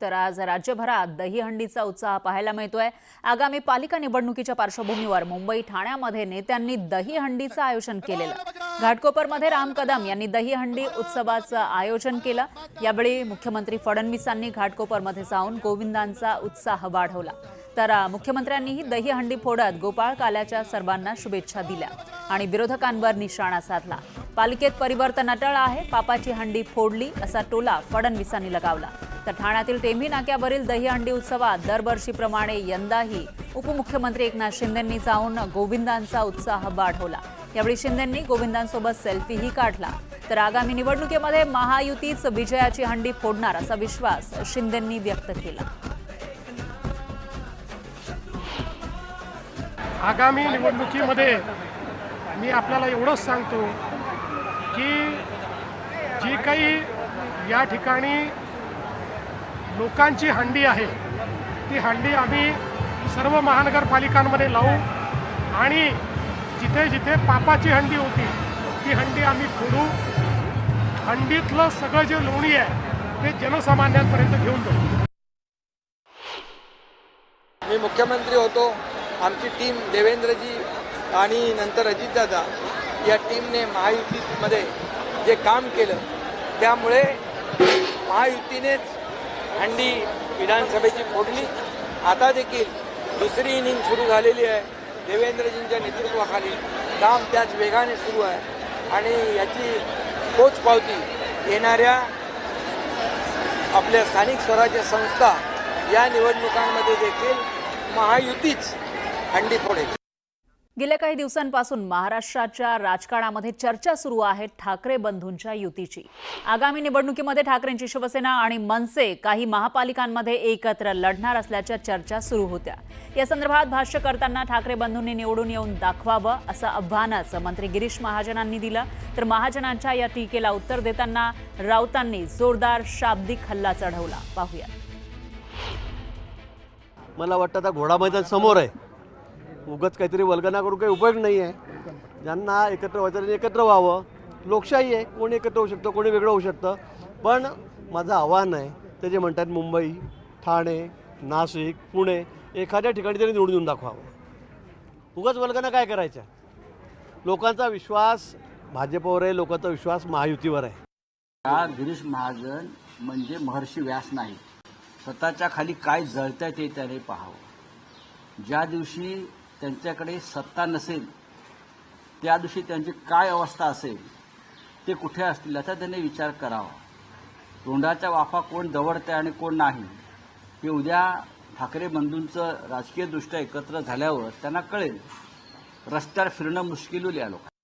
तर आज राज्यभरात दहीहंडीचा उत्साह पाहायला मिळतोय. आगामी पालिका निवडणुकीच्या पार्श्वभूमीवर मुंबई ठाण्यामध्ये नेत्यांनी दहीहंडीचं आयोजन केलेलं. घाटकोपरमध्ये राम कदम यांनी दहीहंडी उत्सवाचं आयोजन केलं. यावेळी मुख्यमंत्री फडणवीसांनी घाटकोपरमध्ये जाऊन गोविंदांचा उत्साह वाढवला. तर मुख्यमंत्र्यांनीही दहीहंडी फोडत गोपाळ काल्याच्या सर्वांना शुभेच्छा दिल्या आणि विरोधकांवर निशाणा साधला. पालिकेत परिवर्तन अटळ आहे. पापाची हंडी फोडली असा टोला फडणवीसांनी लगावला. तर ठाण्यातील टेंभी नाक्यावरील दहीहंडी उत्सवात दरवर्षीप्रमाणे यंदाही उपमुख्यमंत्री एकनाथ शिंदेंनी जाऊन गोविंदांचा उत्साह वाढवला. यावेळी शिंदेंनी गोविंदांसोबत सेल्फीही काढला. तर आगामी निवडणुकीमध्ये महायुतीच विजयाची हंडी फोडणार असा विश्वास शिंदेंनी व्यक्त केला. आगामी निवडणुकीमध्ये मी आपल्याला एवढंच सांगतो की जी काही या ठिकाणी लोकांची हंडी आहे. ती हंडी आम्ही सर्व महानगरपालिकांमध्ये लावू. आणि जिथे जिथे पापाची हंडी होती ती हंडी आम्ही फोडू. हंडीतलं सगळं जे लोणी आहे ते जनसामान्यांपर्यंत घेऊन जाऊ. मी मुख्यमंत्री होतो. आमची टीम देवेंद्रजी आणि नंतर अजितदादा या टीमने महायुतीमध्ये जे काम केलं त्यामुळे महायुतीनेच हंडी विधानसभेची फोडली आता देखील दुसरी इनिंग सुरू झालेली आहे. देवेंद्रजींच्या नेतृत्वाखाली काम त्याच वेगाने सुरू आहे. आणि याची पोच पावती येणाऱ्या आपल्या स्थानिक स्वराज्य संस्था या निवडणुकांमध्ये देखील महायुतीच हंडी फोडेल. गेल्या काही दिवसांपासून महाराष्ट्राच्या राजकारणामध्ये चर्चा सुरू आहे ठाकरे बंधूंच्या युतीची. आगामी निवडणुकीमध्ये ठाकरेंची शिवसेना आणि मनसे काही महापालिकांमध्ये एकत्र लढणार असल्याच्या चर्चा सुरू होत्या. या संदर्भात भाष्य करताना ठाकरे बंधूंनी निवडून येऊन दाखवावं असं आव्हानाचं मंत्री गिरीश महाजनांनी दिलं. तर महाजनांच्या या टीकेला उत्तर देताना राऊतांनी जोरदार शाब्दिक हल्ला चढवला. पाहूया. मला वाटतं आता घोडा मैदान समोर आहे. उगच काहीतरी वल्गना करून काही उपयोग नाही आहे. ज्यांना एकत्र व्हायचं त्यांनी एकत्र व्हावं लोकशाही आहे कोणी एकत्र होऊ शकतं कोणी वेगळं होऊ शकतं. पण माझं आव्हान आहे ते जे म्हणतात मुंबई ठाणे नाशिक पुणे एखाद्या ठिकाणी तरी निवडून देऊन दाखवावं. उगाच वल्गना काय करायच्या? लोकांचा विश्वास भाजपवर आहे लोकांचा विश्वास महायुतीवर आहे. हा गिरीश महाजन म्हणजे महर्षी व्यास नाही स्वतःच्या खाली काय जळतंय ते त्याने पाहावं. ज्या दिवशी त्यांच्याकडे सत्ता नसेल त्या दिवशी त्यांची काय अवस्था असेल ते कुठे असतील याचा त्यांनी विचार करावा. तोंडाच्या वाफा कोण दवडते आणि कोण नाही हे उद्या ठाकरे बंधूंचं राजकीयदृष्ट्या एकत्र झाल्यावर त्यांना कळेल. रस्त्यावर फिरणं मुश्किल होईल या लोकांना.